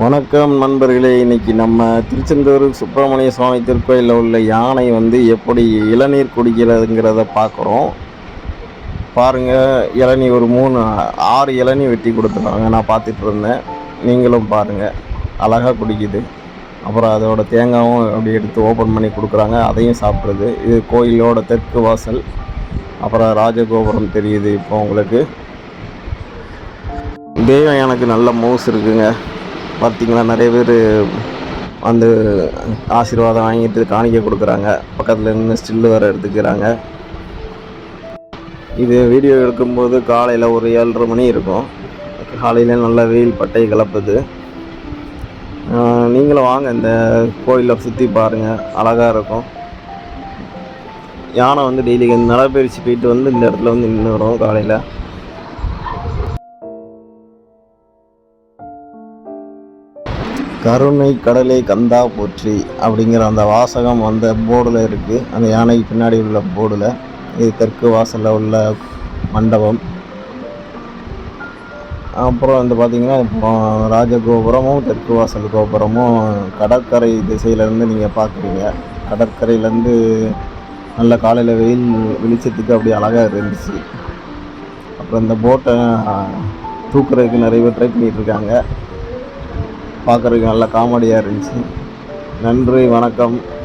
வணக்கம் நண்பர்களே இன்னைக்கு நம்ம திருச்செந்தூர் சுப்பிரமணிய சுவாமி திருக்கோயிலில் உள்ள யானை வந்து எப்படி இளநீர் குடிக்கிறதுங்கிறத பார்க்குறோம். பாருங்கள் இளநீ ஒரு மூணு ஆறு இளநீ வெட்டி கொடுத்துருக்காங்க. நான் பார்த்துட்டு இருந்தேன். நீங்களும் பாருங்கள் அழகாக குடிக்குது. அப்புறம் அதோட தேங்காயும் அப்படி எடுத்து ஓப்பன் பண்ணி கொடுக்குறாங்க. அதையும் சாப்பிட்றது. இது கோயிலோட தெற்கு வாசல். அப்புறம் ராஜகோபுரம் தெரியுது இப்போ உங்களுக்கு. தெய்வம் எனக்கு நல்ல மவுஸ் இருக்குங்க. பார்த்தீங்களா நிறைய பேர் வந்து ஆசீர்வாதம் வாங்கிட்டு காணிக்க கொடுக்குறாங்க. பக்கத்தில் நின்று ஸ்டில்லு வேறு எடுத்துக்கிறாங்க. இது வீடியோ எடுக்கும்போது காலையில் ஒரு ஏழரை மணி இருக்கும். காலையில் நல்ல வெயில் பட்டை கிளப்புது நீங்களும் வாங்க இந்த கோயிலை சுற்றி பாருங்கள் அழகாக இருக்கும். யானை வந்து டெய்லி நடைப்பயிற்சி போயிட்டு வந்து இந்த இடத்துல வந்து நின்று வரும் காலையில். கருணை கடலை கந்தா போற்றி அப்படிங்கிற அந்த வாசகம் அந்த போர்டில் இருக்குது அந்த யானைக்கு பின்னாடி உள்ள போர்டில் இது தெற்கு வாசலில் உள்ள மண்டபம். அப்புறம் வந்து பார்த்திங்கன்னா இப்போ ராஜகோபுரமும் தெற்கு வாசல் கோபுரமும் கடற்கரை திசையிலேருந்து நீங்கள் பார்க்குறீங்க. கடற்கரையிலேருந்து நல்ல காலையில் வெயில் வெளிச்சத்துக்கு அப்படி அழகாக இருந்துச்சு. அப்புறம் இந்த போட்டை தூக்குறதுக்கு நிறைய பேர் ட்ரை பண்ணிகிட்ருக்காங்க பார்க்குறதுக்கு நல்ல காமெடியாக இருந்துச்சு. நன்றி வணக்கம்.